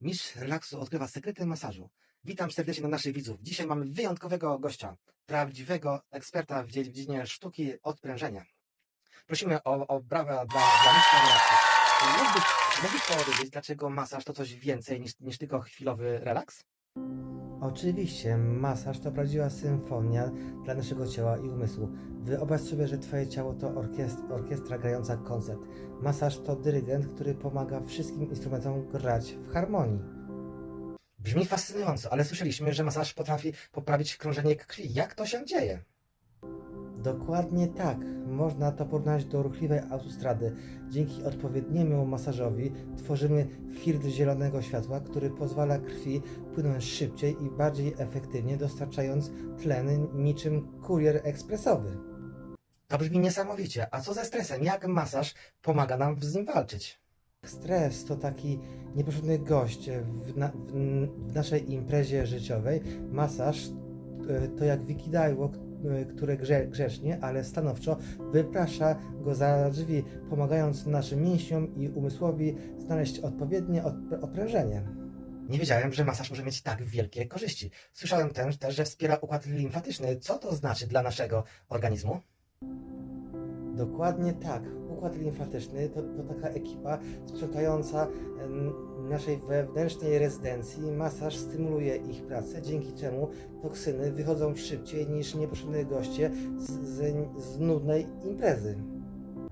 Mistrz relaksu odkrywa sekrety masażu. Witam serdecznie na naszych widzów. Dzisiaj mamy wyjątkowego gościa, prawdziwego eksperta w dziedzinie sztuki odprężenia. Prosimy o, o brawa dla, dla mistrza relaksu. Mógłbyś, mógłbyś powiedzieć, dlaczego masaż to coś więcej niż, niż tylko chwilowy relaks? Oczywiście, masaż to prawdziwa symfonia dla naszego ciała i umysłu. Wyobraź sobie, że Twoje ciało to orkiestra, orkiestra grająca koncert. Masaż to dyrygent, który pomaga wszystkim instrumentom grać w harmonii. Brzmi fascynująco, ale słyszeliśmy, że masaż potrafi poprawić krążenie krwi. Jak to się dzieje? Dokładnie tak. Można to porównać do ruchliwej autostrady. Dzięki odpowiedniemu masażowi tworzymy filtr zielonego światła, który pozwala krwi płynąć szybciej i bardziej efektywnie, dostarczając tlen niczym kurier ekspresowy. To brzmi niesamowicie. A co ze stresem? Jak masaż pomaga nam z nim walczyć? Stres to taki niepotrzebny gość w, na, w, w naszej imprezie życiowej. Masaż to jak wikidajło, e, które grze, grzecznie, ale stanowczo wyprasza go za drzwi, pomagając naszym mięśniom i umysłowi znaleźć odpowiednie odpr- odprężenie. Nie wiedziałem, że masaż może mieć tak wielkie korzyści. Słyszałem też, też, że wspiera układ limfatyczny. Co to znaczy dla naszego organizmu? Dokładnie tak. Układ limfatyczny to, to taka ekipa sprzątająca naszej wewnętrznej rezydencji. Masaż stymuluje ich pracę, dzięki czemu toksyny wychodzą szybciej niż niepotrzebne goście z, z, z nudnej imprezy.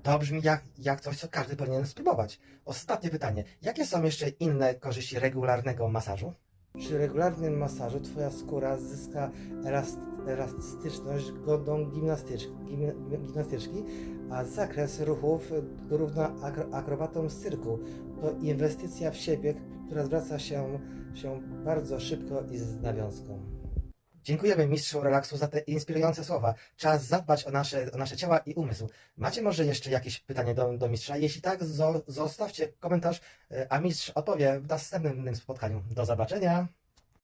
To brzmi jak, jak coś, co każdy powinien spróbować. Ostatnie pytanie. Jakie są jeszcze inne korzyści regularnego masażu? Przy regularnym masażu Twoja skóra zyska elast, elastyczność godną gimnastyczki, gim, gimnastyczki, a zakres ruchów akro, akrobatom z cyrku. To inwestycja w siebie, która zwraca się, się bardzo szybko i z nawiązką. Dziękujemy mistrzu relaksu za te inspirujące słowa. Trzeba zadbać o nasze, o nasze ciała i umysł. Macie może jeszcze jakieś pytanie do, do mistrza? Jeśli tak, zo, zostawcie komentarz, e, a mistrz odpowie w następnym spotkaniu. Do zobaczenia!